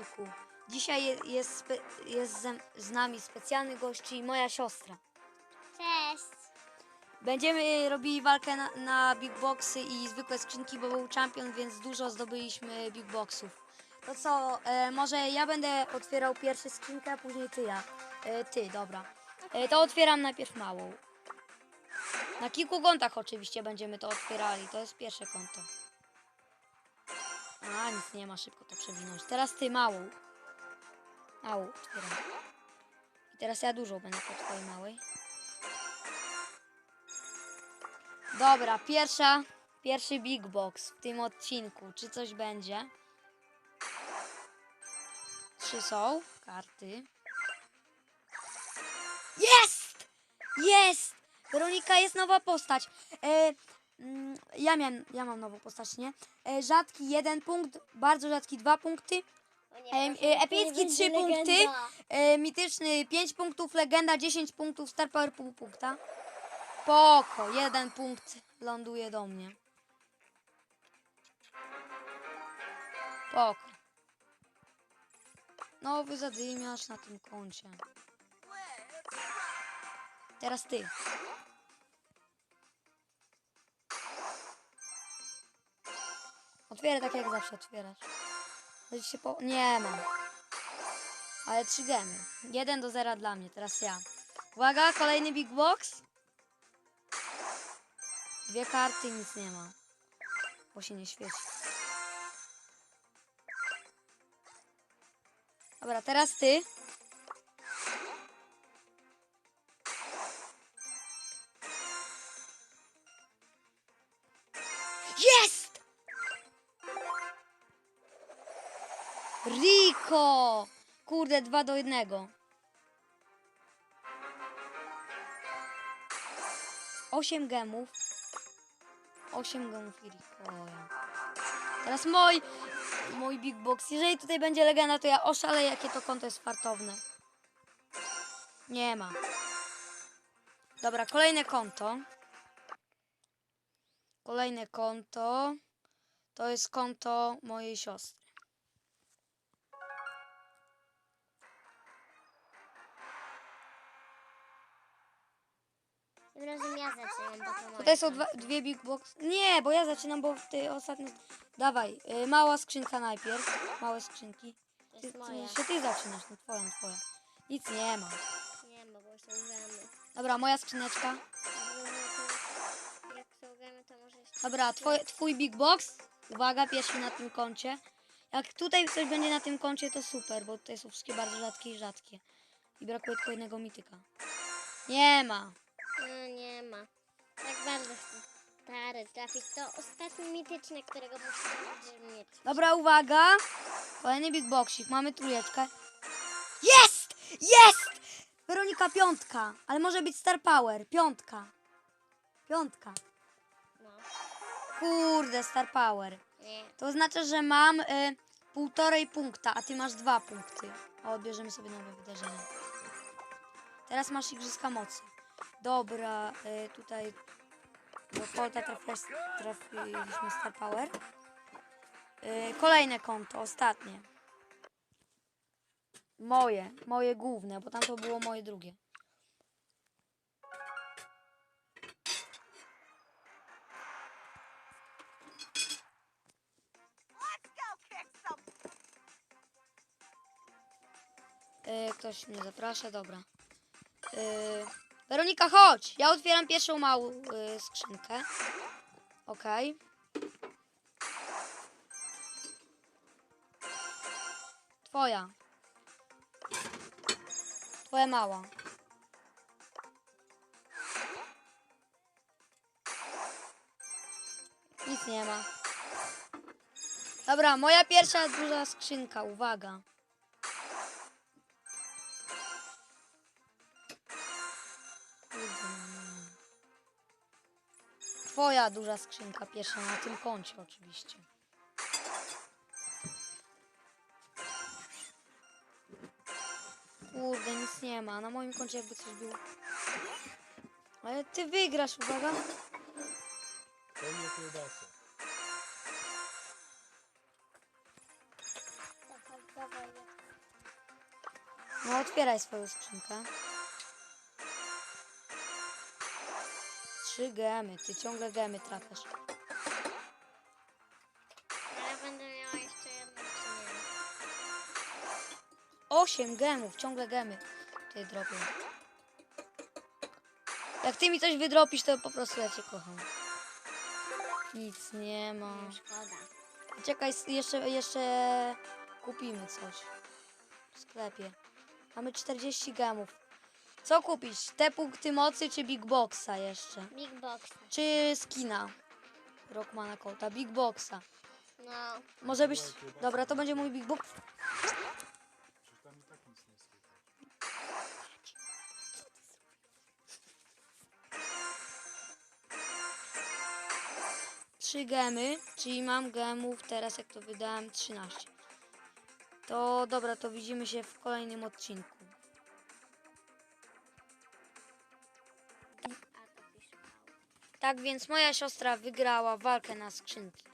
odcinku. Dzisiaj je- jest, spe, jest ze, z nami specjalny gość i moja siostra. Cześć. Będziemy robili walkę na, na big boxy i zwykłe skrzynki, bo był champion, więc dużo zdobyliśmy big boxów. To co, e, może ja będę otwierał pierwszy skrzynkę, a później ty ja. E, ty, dobra. E, to otwieram najpierw małą. Na kilku kontach oczywiście będziemy to otwierali. To jest pierwsze konto. A, nic nie ma, szybko to przewinąć. Teraz ty małą. Małą otwieram. I teraz ja dużą będę po twojej małej. Dobra, pierwsza, pierwszy big box w tym odcinku. Czy coś będzie? Trzy są karty. Jest! Jest! Weronika, jest nowa postać. E, ja, miałem, ja mam nową postać, nie? E, rzadki jeden punkt, bardzo rzadki dwa punkty. E, to epicki nie będzie trzy punkty. legenda. E, mityczny 5 punktów, legenda 10 punktów, star power pół punkta. Poko, jeden punkt ląduje do mnie. Poko. Nowy zadymiarz na tym koncie. Teraz ty. Otwieraj tak jak zawsze otwierasz. Będzie się po... Nie mam. Ale trzy gemy. 1 do 0 dla mnie, teraz ja. Uwaga, kolejny big box. Dwie karty, nic nie ma. Bo się nie świeci. Dobra, teraz ty. Rico! Kurde, dwa do jednego. Osiem gemów. Osiem gemów i Ricoya. Teraz mój, mój big box. Jeżeli tutaj będzie legenda, to ja oszaleję, jakie to konto jest fartowne. Nie ma. Dobra, kolejne konto. Kolejne konto. To jest konto mojej siostry. Tym razem ja zaczynam, bo to moje Tutaj są dwa, dwie big box. Nie, bo ja zaczynam, bo ty ostatnio. Dawaj, y, mała skrzynka najpierw. Małe skrzynki. To Ty, jest moja. jeszcze ty zaczynasz, no twoją, twoją. Nic nie ma. Nie ma, bo są gemy. Dobra, moja skrzyneczka. W Jak są gemy, to może jeszcze... Dobra, twoj, twój big box. Uwaga, pierwszy na tym koncie. Jak tutaj coś będzie na tym koncie, to super, bo tutaj są wszystkie bardzo rzadkie i rzadkie. I brakuje tylko jednego mityka. Nie ma. No nie ma. Tak bardzo chcę stary trafić. To ostatni mityczny, którego muszę mieć. Dobra, uwaga. Kolejny big boxik. Mamy trójeczkę. Jest! Jest! Weronika piątka. Ale może być Star Power. Piątka. Piątka. No, Kurde, Star Power. nie. To oznacza, że mam y, półtorej punkta, a ty masz dwa punkty. A odbierzemy sobie nowe wydarzenie. Teraz masz Igrzyska Mocy. Dobra, y, tutaj do Colta trafiłeś- trafiliśmy Star Power. Y, kolejne konto, ostatnie. Moje, moje główne, bo tam to było moje drugie. Y, ktoś mnie zaprasza, dobra. Y, Weronika, chodź! Ja otwieram pierwszą małą y, skrzynkę. Okej. Twoja. Twoja mała. Nic nie ma. Dobra, moja pierwsza duża skrzynka, uwaga. Twoja duża skrzynka pierwsza na tym koncie oczywiście. Kurde, nic nie ma. Na moim koncie jakby coś było. Ale ty wygrasz, uwaga. To nie kiełbasa. No otwieraj swoją skrzynkę. Trzy gemy, ty ciągle gemy trafiasz. Ale będę miała jeszcze jedną nie? Osiem gemów, ciągle gemy. Ty dropię. Jak ty mi coś wydropisz, to po prostu ja cię kocham. Nic nie ma. Szkoda. Czekaj, s- jeszcze, jeszcze kupimy coś w sklepie. Mamy 40 gemów. Co kupić? Te punkty mocy czy Big Boxa jeszcze? Big Box. Czy skina Rockmana Kota? Big Boxa. No, Może być... Dobra, to będzie mój Big Box. Przecież tam i tak nic nie słychać. Trzy gemy, czyli mam gemów teraz, jak to wydałem, 13. To dobra, to widzimy się w kolejnym odcinku. Tak więc moja siostra wygrała walkę na skrzynki.